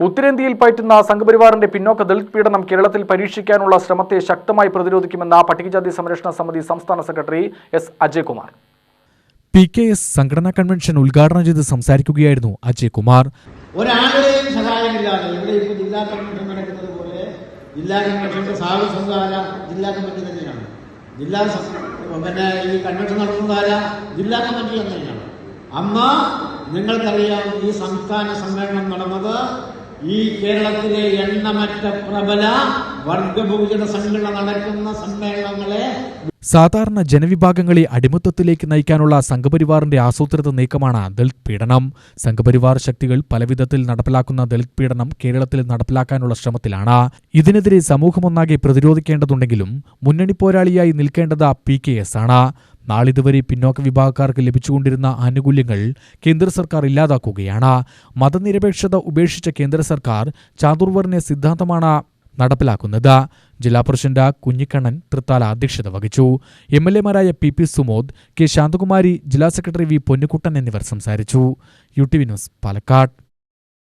ഉത്തരേന്ത്യയിൽ പയറ്റുന്ന സംഘപരിവാറിന്റെ പിന്നോക്ക ദളിത് പീഡനം കേരളത്തിൽ പരീക്ഷിക്കാനുള്ള ശ്രമത്തെ ശക്തമായി പ്രതിരോധിക്കുമെന്ന പട്ടികജാതി സംരക്ഷണ സമിതി സംസ്ഥാന secretary S Ajaykumar. P K S സംഘടനാ കൺവെൻഷൻ ഉദ്ഘാടനം ചെയ്ത് സംസാരിക്കുകയായിരുന്നു അജയ് കുമാർ ഒരാളുടെയും സഹായമില്ലാതെ ഇവിടെ ഇപ്പോൾ ജില്ലാ കൺവെൻഷൻ നടക്കുന്നത് പോലെ ജില്ലാ കൺവെൻഷന്റെ സാഹസംഘാല ജില്ലാ കമ്മിറ്റി തന്നെയാണ്. ജില്ലാ പിന്നെ ഈ കൺവെൻഷൻ ജില്ലാ കമ്മിറ്റി തന്നെയാണ്. അന്ന് നിങ്ങൾക്കറിയാം ഈ സംസ്ഥാന സമ്മേളനം നടന്നത് ഈ കേരളത്തിലെ എണ്ണമറ്റ പ്രബല വർഗബഹുജന സംഘടന നടക്കുന്ന സമ്മേളനങ്ങളെ സാധാരണ ജനവിഭാഗങ്ങളെ അടിമത്തത്തിലേക്ക് നയിക്കാനുള്ള സംഘപരിവാറിന്റെ ആസൂത്രിത നീക്കമാണ് ദളിത് പീഡനം. സംഘപരിവാർ ശക്തികൾ പലവിധത്തിൽ നടപ്പിലാക്കുന്ന ദളിത് പീഡനം കേരളത്തിൽ നടപ്പിലാക്കാനുള്ള ശ്രമത്തിലാണ്. ഇതിനെതിരെ സമൂഹമൊന്നാകെ പ്രതിരോധിക്കേണ്ടതുണ്ടെങ്കിലും മുന്നണി പോരാളിയായി നിൽക്കേണ്ടത് പി കെ എസ് ആണ്. നാളിതുവരെ പിന്നോക്ക വിഭാഗക്കാർക്ക് ലഭിച്ചുകൊണ്ടിരുന്ന ആനുകൂല്യങ്ങൾ കേന്ദ്ര സർക്കാർ ഇല്ലാതാക്കുകയാണ്. മതനിരപേക്ഷത ഉപേക്ഷിച്ച കേന്ദ്ര സർക്കാർ ചാതുർവർണ സിദ്ധാന്തമാണ് നടപ്പിലാക്കുന്നത്. ജില്ലാ പ്രസിഡന്റ് കുഞ്ഞിക്കണ്ണൻ തൃത്താല അധ്യക്ഷത വഹിച്ചു. M L എമാരായ P P Sumod K Shanthakumari ജില്ലാ സെക്രട്ടറി വി പൊന്നുകുട്ടൻ എന്നിവർ സംസാരിച്ചു. U T V news Palakkad.